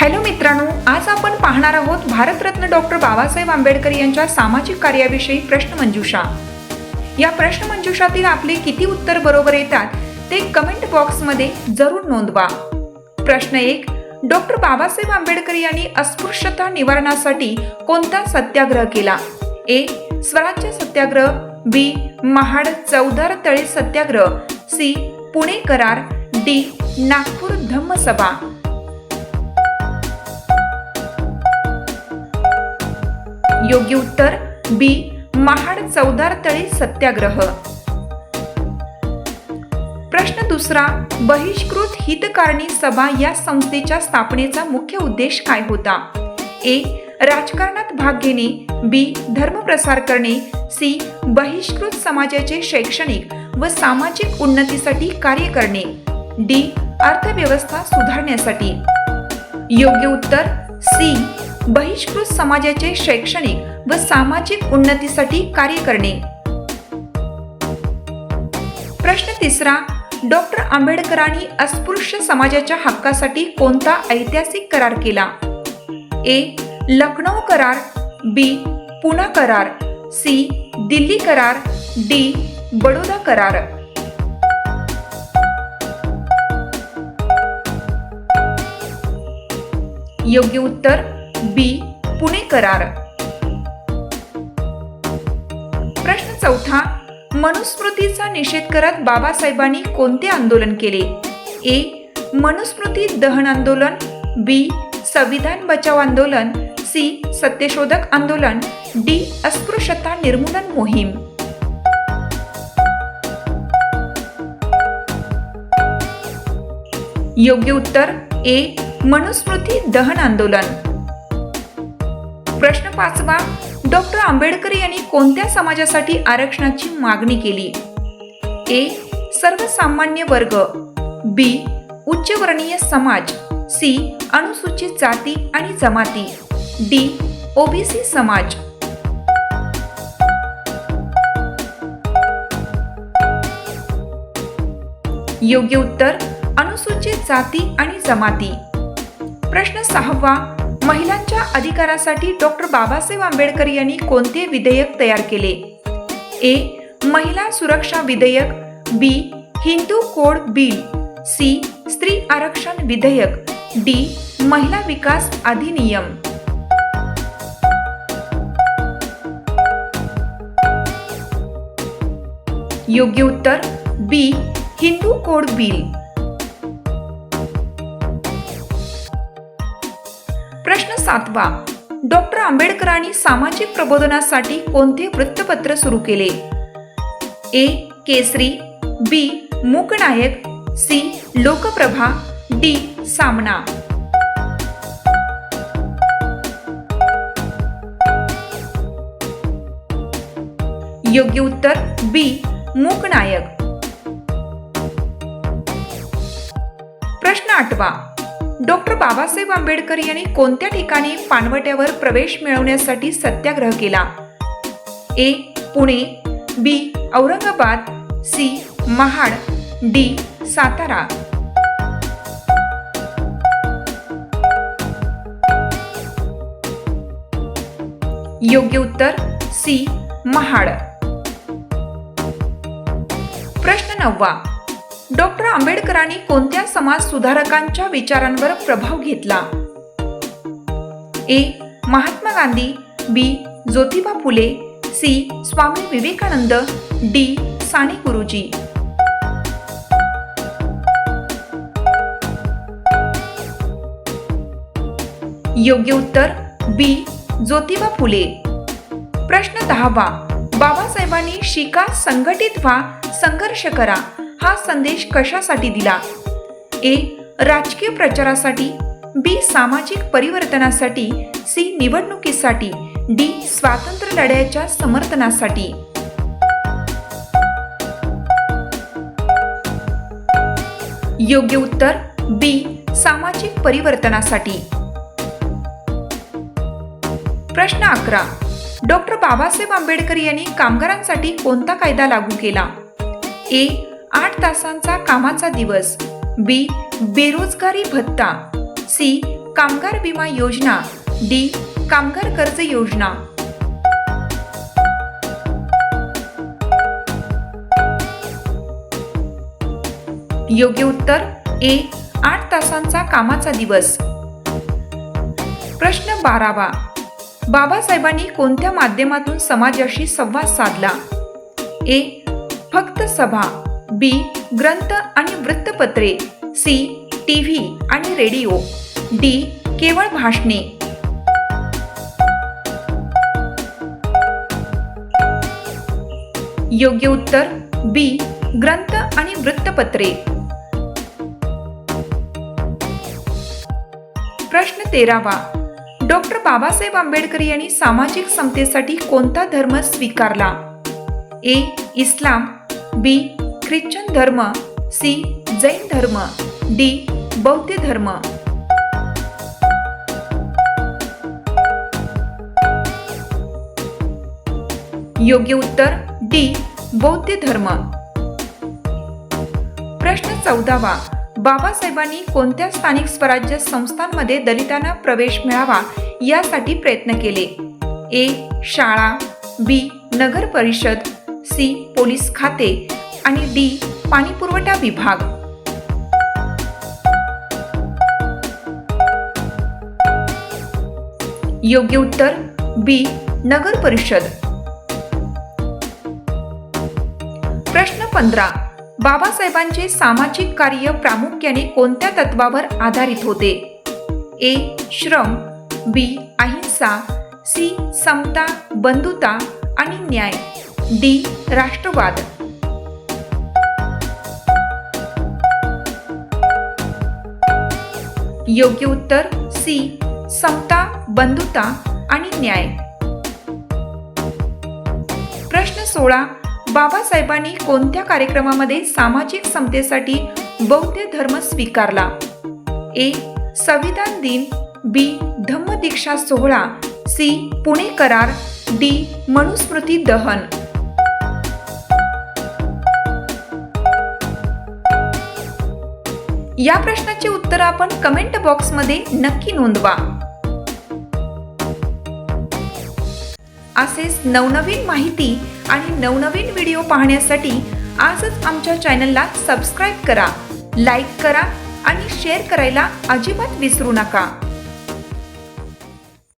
Hello मित्रांनो आज आपण पाहणार आहोत भारतरत्न डॉक्टर बाबासाहेब आंबेडकर यांच्या सामाजिक कार्याविषयी प्रश्नमंजुषा या प्रश्नमंजुषातील आपले किती उत्तर बरोबर येतात ते कमेंट बॉक्समध्ये जरूर नोंदवा. प्रश्न एक डॉक्टर बाबासाहेब आंबेडकर यांनी अस्पृश्यता निवारणासाठी कोणता सत्याग्रह केला? ए स्वराज्य सत्याग्रह बी महाड चौदार तळे सत्याग्रह सी पुणे करार डी नागपूर धम्मसभा. योग्य उत्तर बी महाड चौदार तळे सत्याग्रह. प्रश्न दुसरा बहिष्कृत हितकारणी सभा या संस्थेच्या स्थापनेचा मुख्य उद्देश काय होता? ए राजकारणात भाग घेणे बी धर्मप्रसार करणे सी बहिष्कृत समाजाचे शैक्षणिक व सामाजिक उन्नतीसाठी कार्य करणे डी अर्थव्यवस्था सुधारण्यासाठी. योग्य उत्तर सी बहिष्कृत समाजाचे शैक्षणिक व सामाजिक उन्नतीसाठी कार्य करणे. प्रश्न तिसरा डॉक्टर आंबेडकरांनी अस्पृश्य समाजाच्या हक्कासाठी कोणता ऐतिहासिक करार केला? ए लखनौ करार बी पुणा करार सी दिल्ली करार डी बडोदा करार. योग्य उत्तर बी पुणे करार. प्रश्न चौथा मनुस्मृतीचा निषेध करत बाबासाहेबांनी कोणते आंदोलन केले? ए मनुस्मृती दहन आंदोलन बी संविधान बचाव आंदोलन सी सत्यशोधक आंदोलन डी अस्पृश्यता निर्मूलन मोहीम. योग्य उत्तर ए मनुस्मृती दहन आंदोलन. प्रश्न पाचवा डॉक्टर आंबेडकर यांनी कोणत्या समाजासाठी आरक्षणाची मागणी केली? ए सर्वसामान्य वर्ग बी उच्चवर्णीय समाज सी अनुसूचित जाती आणि जमाती डी ओबीसी समाज. योग्य उत्तर अनुसूचित जाती आणि जमाती. प्रश्न सहावा महिलांच्या अधिकारासाठी डॉक्टर बाबासाहेब आंबेडकर यांनी कोणते विधेयक तयार केले? ए. महिला सुरक्षा विधेयक. B. Hindu code bill. C. स्त्री आरक्षण विधेयक. डी. महिला विकास अधिनियम. योग्य उत्तर. बी. Hindu code bill. सातवा. डॉक्टर आंबेडकरांनी सामाजिक प्रबोधनासाठी कोणते वृत्तपत्र सुरू केले? A. Kesari B. Mooknayak C. Lokprabha D. Saamana. योग्य उत्तर बी. मूकनायक. प्रश्न आठवा. डॉक्टर बाबासाहेब आंबेडकर यांनी कोणत्या ठिकाणी पानवट्यावर प्रवेश मिळवण्यासाठी सत्याग्रह केला? A Pune B Aurangabad C Mahad D Satara. योग्य उत्तर सी महाड. प्रश्न नववा. डॉक्टर आंबेडकरांनी कोणत्या समाज सुधारकांच्या विचारांवर प्रभाव घेतला? A. Mahatma Gandhi B. Jyotiba Phule C. Swami Vivekananda D. Sane Guruji. योग्य उत्तर बी. ज्योतिबा फुले. प्रश्न दहावा. बाबासाहेबांनी शिका संघटित व्हा संघर्ष करा. हा संदेश कशासाठी दिला? ए. राजकीय प्रचारासाठी. बी. सामाजिक परिवर्तनासाठी. सी. निवडणुकीसाठी. डी. स्वातंत्र्य लढ्याच्या समर्थनासाठी. योग्य उत्तर बी. सामाजिक परिवर्तनासाठी. प्रश्न अकरा. डॉक्टर बाबासाहेब आंबेडकर यांनी कामगारांसाठी कोणता कायदा लागू केला? ए. आठ तासांचा कामाचा दिवस. बी. बेरोजगारी भत्ता. सी. कामगार विमा योजना. डी. कामगार कर्ज योजना. योग्य उत्तर ए. आठ तासांचा कामाचा दिवस. प्रश्न बारावा. बाबासाहेबांनी कोणत्या माध्यमातून समाजाशी संवाद साधला? ए. फक्त सभा. बी ग्रंथ आणि वृत्तपत्रे सी टी व्ही आणि रेडिओ डी केवळ भाषणे. योग्य उत्तर बी ग्रंथ आणि वृत्तपत्रे. प्रश्न तेरावा. डॉक्टर बाबासाहेब आंबेडकर यांनी सामाजिक समतेसाठी कोणता धर्म स्वीकारला? ए इस्लाम बी ख्रिश्चन धर्म सी. जैन धर्म डी. बौद्ध धर्म. योग्य उत्तर डी. बौद्ध धर्म. प्रश्न चौदावा. बाबासाहेबांनी कोणत्या स्थानिक स्वराज्य संस्थांमध्ये दलितांना प्रवेश मिळावा यासाठी प्रयत्न केले? ए. शाळा बी. नगर परिषद सी. पोलीस खाते. आणि डी पाणीपुरवठा विभाग. योग्य उत्तर बी नगर परिषद. प्रश्न पंधरा. बाबासाहेबांचे सामाजिक कार्य प्रामुख्याने कोणत्या तत्वावर आधारित होते? ए श्रम बी अहिंसा सी समता बंधुता आणि न्याय. डी राष्ट्रवाद. योग्य उत्तर सी समता बंधुता आणि न्याय. प्रश्न सोळा. बाबासाहेबांनी कोणत्या कार्यक्रमामध्ये सामाजिक समतेसाठी बौद्ध धर्म स्वीकारला? ए संविधान दिन बी धम्मदीक्षा सोहळा सी पुणे करार डी मनुस्मृती दहन. या प्रश्नाचे उत्तर आपण कमेंट बॉक्समध्ये नक्की नोंदवा. असेच नवनवीन माहिती आणि नवनवीन व्हिडिओ पाहण्यासाठी आजच आमच्या चॅनलला सबस्क्राईब करा लाईक करा आणि शेअर करायला अजिबात विसरू नका.